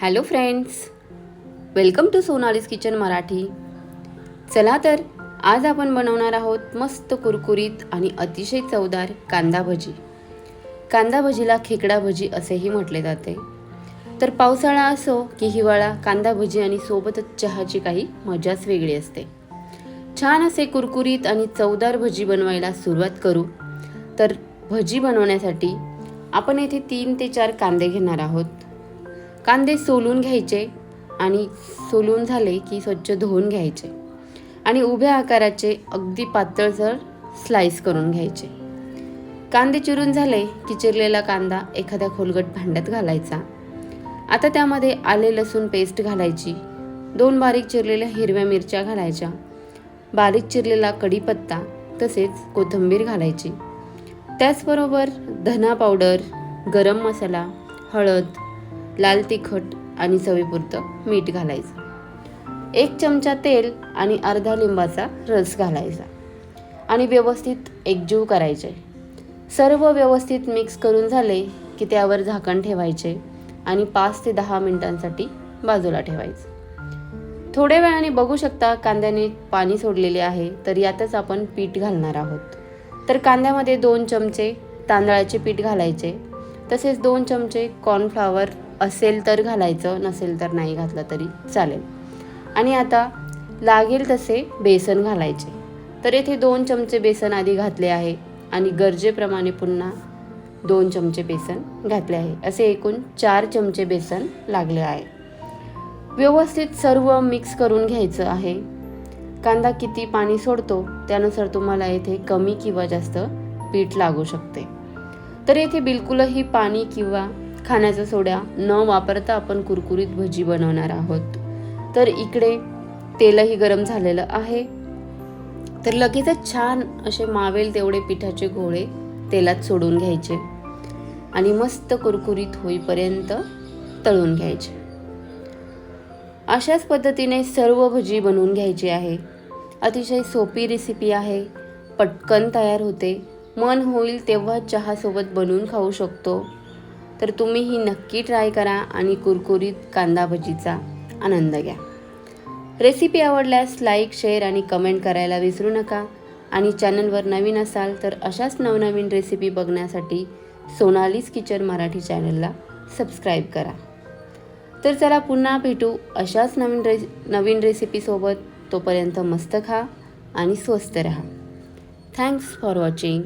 Hello friends welcome to Sonali's kitchen Marathi. चला तर आज आपण बनवणार आहोत मस्त कुरकुरीत आणि अतिशय चवदार कांदा भजी. कांदा भजीला खेकडा भजी असेही म्हटले जाते. तर पावसाळा असो की हिवाळा कांदा भजी आणि सोबतच चहाची काही मजाच वेगळी असते. छान असे कुरकुरीत आणि चवदार भजी बनवायला सुरुवात करू. तर भजी बनवण्यासाठी आपण येथे तीन ते चार कांदे घेणार आहोत. कांदे सोलून घ्यायचे आणि सोलून झाले की स्वच्छ धुवून घ्यायचे. आणि उभ्या आकाराचे अगदी पातळसर स्लाइस करून घ्यायचे. कांदे चिरून झाले की चिरलेला कांदा एखाद्या खोलगट भांड्यात घालायचा. आता त्यामध्ये आले लसूण पेस्ट घालायची. दोन बारीक चिरलेल्या हिरव्या मिरच्या घालायच्या. बारीक चिरलेला कढीपत्ता तसेच कोथिंबीर घालायची. त्याचबरोबर धना पावडर गरम मसाला हळद लाल तिखट आणि चवीपुरतं मीठ घालायचं. एक चमचा तेल आणि अर्धा लिंबाचा रस घालायचा आणि व्यवस्थित एकजीव करायचे. सर्व व्यवस्थित मिक्स करून झाले की त्यावर झाकण ठेवायचे आणि पाच ते दहा मिनिटांसाठी बाजूला ठेवायचं. थोड्या वेळाने बघू शकता कांद्याने पाणी सोडलेले आहे तर यातच आपण पीठ घालणार आहोत. तर कांद्यामध्ये दोन चमचे तांदळाचे पीठ घालायचे तसेच दोन चमचे कॉर्नफ्लावर असेल तर घालायचं नसेल तर नाही घातलं तरी चालेल. आणि आता लागेल तसे बेसन घालायचे. तर येथे दोन चमचे बेसन आधी घातले आहे आणि गरजेप्रमाणे पुन्हा दोन चमचे बेसन घातले आहे. असे एकूण चार चमचे बेसन लागले आहे. व्यवस्थित सर्व मिक्स करून घ्यायचं आहे. कांदा किती पाणी सोडतो त्यानुसार तुम्हाला येथे कमी किंवा जास्त पीठ लागू शकते. तर येथे बिलकुलही पाणी किंवा खाण्याचा सोड्या न वापरता आपण कुरकुरीत भजी बनवणार आहोत. तर इकडे तेलही गरम झालेलं आहे. तर लगेचच छान असे मावेल तेवढे पिठाचे गोळे तेलात सोडून घ्यायचे आणि मस्त कुरकुरीत होईपर्यंत तळून घ्यायचे. अशाच पद्धतीने सर्व भजी बनवून घ्यायची आहे. अतिशय सोपी रेसिपी आहे. पटकन तयार होते. मन होईल तेव्हा चहासोबत बनवून खाऊ शकतो. तर तुम्ही ही नक्की ट्राय करा आणि कुरकुरीत कांदा भजीचा आनंद घ्या. रेसिपी आवडल्यास लाईक शेअर आणि कमेंट करायला विसरू नका. आणि चॅनलवर नवीन असाल तर अशाच नवनवीन रेसिपी बघण्यासाठी सोनालीज किचन मराठी चॅनलला सबस्क्राईब करा. तर चला पुन्हा भेटू अशाच नवीन रे नवीन रेसिपीसोबत तोपर्यंत मस्त खा आणि स्वस्त रहा. Thanks for watching